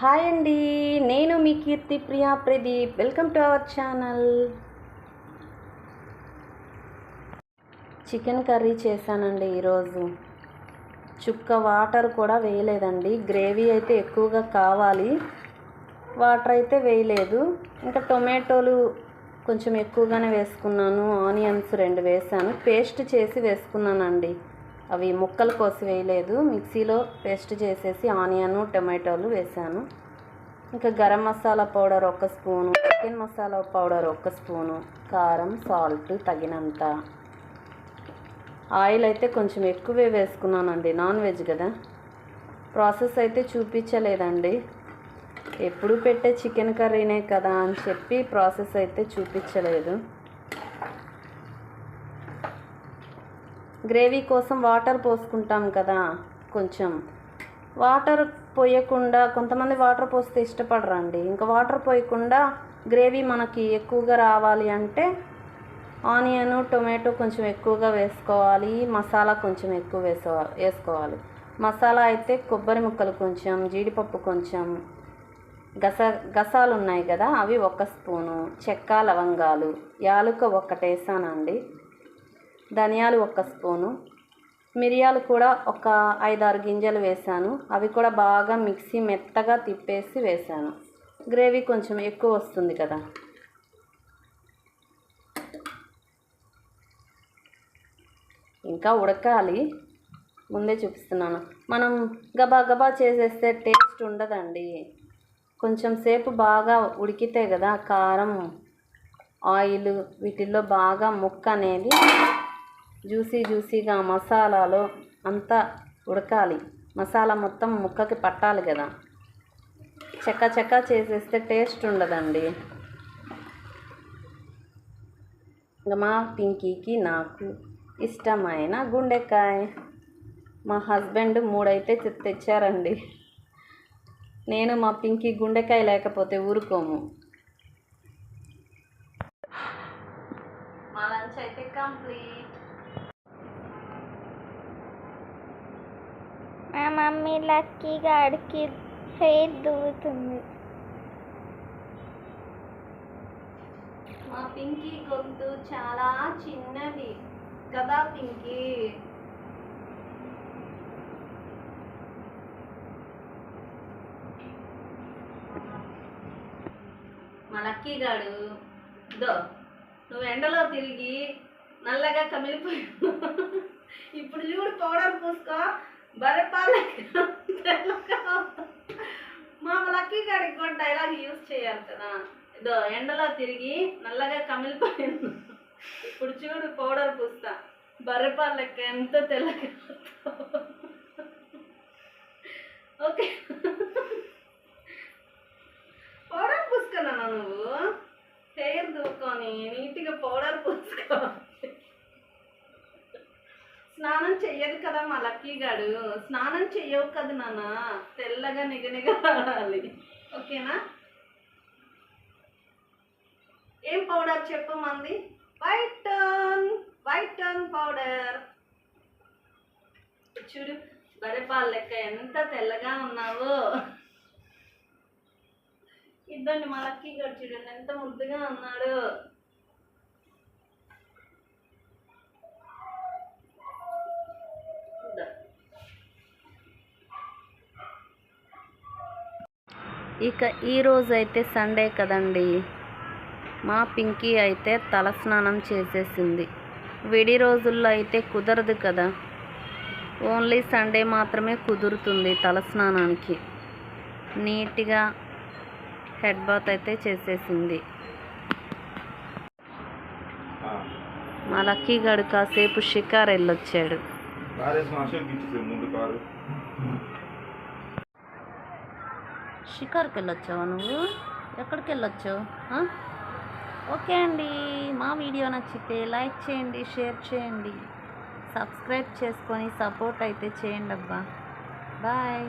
Hi అండి నేను మీ Keerthi Priya Pradeep. Welcome to our channel chicken curry చేశానండి ఈరోజు. చుక్క వాటర్ కూడా వేయలేదండి. గ్రేవీ అయితే ఎక్కువగా కావాలి. వాటర్ అయితే వేయలేదు. ఇంకా టొమాటోలు కొంచెం ఎక్కువగానే వేసుకున్నాను. ఆనియన్స్ రెండు వేసాను. పేస్ట్ చేసి వేసుకున్నానండి. అవి ముక్కలు కోసి వేయలేదు. మిక్సీలో పేస్ట్ చేసేసి ఆనియన్ టమాటోలు వేసాను. ఇంకా గరం మసాలా పౌడర్ ఒక స్పూను చికెన్ మసాలా పౌడర్ ఒక స్పూను కారం సాల్ట్ తగినంత. ఆయిల్ అయితే కొంచెం ఎక్కువే వేసుకున్నానండి. నాన్ వెజ్ కదా. ప్రాసెస్ అయితే చూపించలేదండి. ఎప్పుడు పెట్టే చికెన్ కర్రీనే కదా అని చెప్పి ప్రాసెస్ అయితే చూపించలేదు. గ్రేవీ కోసం వాటర్ పోసుకుంటాం కదా కొంచెం. వాటర్ పోయకుండా కొంతమంది వాటర్ పోస్తే ఇష్టపడరండి. ఇంకా వాటర్ పోయకుండా గ్రేవీ మనకి ఎక్కువగా రావాలి అంటే ఆనియన్ టొమాటో కొంచెం ఎక్కువగా వేసుకోవాలి మసాలా కొంచెం ఎక్కువ వేసుకో వేసుకోవాలి. మసాలా అయితే కొబ్బరి ముక్కలు కొంచెం జీడిపప్పు కొంచెం గస గసాలు ఉన్నాయి కదా అవి ఒక స్పూను చెక్క లవంగాలు యాలుక ఒక్కటేసానండి. ధనియాలు ఒక స్పూను. మిరియాలు కూడా ఒక ఐదారు గింజలు వేసాను అవి కూడా బాగా మిక్సీ మెత్తగా తిప్పేసి వేసాను గ్రేవీ కొంచెం ఎక్కువ వస్తుంది కదా. ఇంకా ఉడకాలి. ముందే చూపిస్తున్నాను. మనం గబా గబా చేసేస్తే టేస్ట్ ఉండదండి. కొంచెం సేపు బాగా ఉడికితే కదా కారం ఆయిల్ వీటిల్లో బాగా ముక్క అనేది జ్యూసీ జ్యూసీగా మసాలాలో అంతా ఉడకాలి. మసాలా మొత్తం ముక్కకి పట్టాలి కదా. చెక్క చెక్క చేసేస్తే టేస్ట్ ఉండదండి. మా పింకీకి నాకు ఇష్టమైన గుండెకాయ. మా హస్బెండ్ మూడైతే తెచ్చారండి. నేను మా పింకీ గుండెకాయ లేకపోతే ఊరుకోము. మా లంచ్ అయితే కంప్లీట్. మా మమ్మీ లక్కీ గాడికి హెయిర్ దువ్వుతుంది. మా పింకీ గొంతు చాలా చిన్నది కదా పింకీ? మా లక్కీ గాడు దో నువ్వు ఎండలో తిరిగి నల్లగా కమిలిపోయి ఇప్పుడు చూడు పౌడర్ పూసుకో బరపాల మా లక్కీ గాడికి కూడా యూజ్ చేయాలి కదా. ఇదో ఎండలో తిరిగి నల్లగా కమిలిపోయింది ఇప్పుడు చూడు పౌడర్ పూస్తా. బర్రెపాలు లెక్క ఎంత తెల్లగా ఓకే. పౌడర్ పూసుకున్నా నువ్వు? హెయిర్ దూకొని నీట్గా పౌడర్ పూసుకో స్నానం చెయ్యదు కదా మా లక్కీగాడు స్నానం చెయ్యవు కదా నాన్న. తెల్లగా నిగనిగలాడాలి. ఓకేనా? ఏం పౌడర్ చెప్పు మంది? White turn white turn powder చూడు బరెపాలు లెక్క ఎంత తెల్లగా ఉన్నావో. ఇద్దండి మా లక్కీ గారు చూడండి ఎంత ముద్దుగా ఉన్నాడు. ఇక ఈరోజు అయితే సండే కదండి. మా పింకీ అయితే తలస్నానం చేసేసింది. విడి రోజుల్లో అయితే కుదరదు కదా. ఓన్లీ సండే మాత్రమే కుదురుతుంది తలస్నానానికి. నీట్గా హెడ్ బాత్ అయితే చేసేసింది. మా లక్కీ గడు కాసేపు షికార్ వెళ్ళొచ్చాడు షికార్కి వెళ్ళొచ్చావా నువ్వు? ఎక్కడికి వెళ్ళొచ్చావు ఓకే అండి. మా వీడియో నచ్చితే లైక్ చేయండి షేర్ చేయండి. సబ్స్క్రైబ్ చేసుకొని సపోర్ట్ అయితే చేయండి అబ్బా. బాయ్.